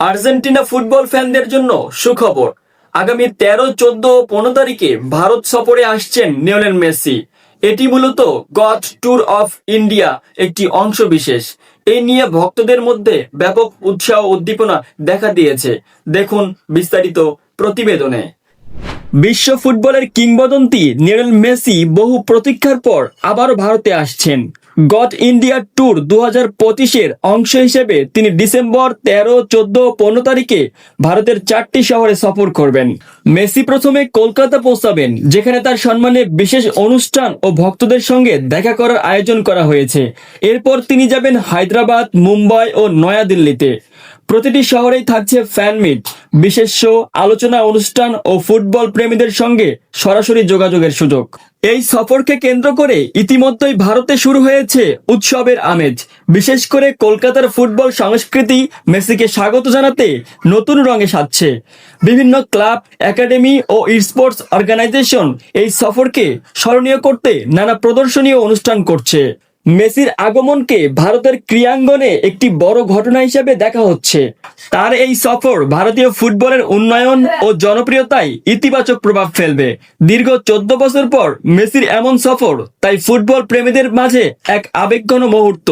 Argentina football ফ্যানদের জন্য সুখবর। আগামী তেরো, চোদ্দ ও পনেরো তারিখে ভারত সফরে আসছেন লিওনেল মেসি। এটি মূলত গড ট্যুর অফ ইন্ডিয়া একটি অংশ বিশেষ। এই নিয়ে ভক্তদের মধ্যে ব্যাপক উৎসাহ উদ্দীপনা দেখা দিয়েছে। দেখুন বিস্তারিত প্রতিবেদনে। বিশ্ব ফুটবলের কিংবদন্তি নিরেল মেসি বহু প্রতীক্ষার পর আবারও ভারতে আসছেন। গড ইন্ডিয়া ট্যুর দু হাজার পঁচিশের অংশ হিসেবে তিনি ডিসেম্বর তেরো, চোদ্দ, পনেরো তারিখে ভারতের চারটি শহরে সফর করবেন। মেসি প্রথমে কলকাতা পৌঁছাবেন, যেখানে তার সম্মানে বিশেষ অনুষ্ঠান ও ভক্তদের সঙ্গে দেখা করার আয়োজন করা হয়েছে। এরপর তিনি যাবেন হায়দ্রাবাদ, মুম্বাই ও নয়াদিল্লিতে। প্রতিটি শহরেই থাকছে ফ্যান মিট বিশেষ শো আলোচনা, অনুষ্ঠান ও ফুটবল প্রেমীদের সঙ্গে সরাসরি যোগাযোগের সুযোগ। এই সফরকে কেন্দ্র করে ইতিমধ্যেই ভারতে শুরু হয়েছে উৎসবের আমেজ। বিশেষ করে কলকাতার ফুটবল সংস্কৃতি মেসিকে স্বাগত জানাতে নতুন রঙে সাজছে। বিভিন্ন ক্লাব, একাডেমি ও স্পোর্টস অর্গানাইজেশন এই সফরকে স্মরণীয় করতে নানা প্রদর্শনী ও অনুষ্ঠান করছে। মেসির আগমনকে ভারতের ক্রিয়াঙ্গনে একটি বড় ঘটনা হিসেবে দেখা হচ্ছে। তার এই সফর ভারতীয় ফুটবলের উন্নয়ন ও জনপ্রিয়তায় ইতিবাচক প্রভাব ফেলবে। দীর্ঘ চোদ্দ বছর পর মেসির এমন সফর তাই ফুটবল প্রেমীদের মাঝে এক আবেগঘন মুহূর্ত।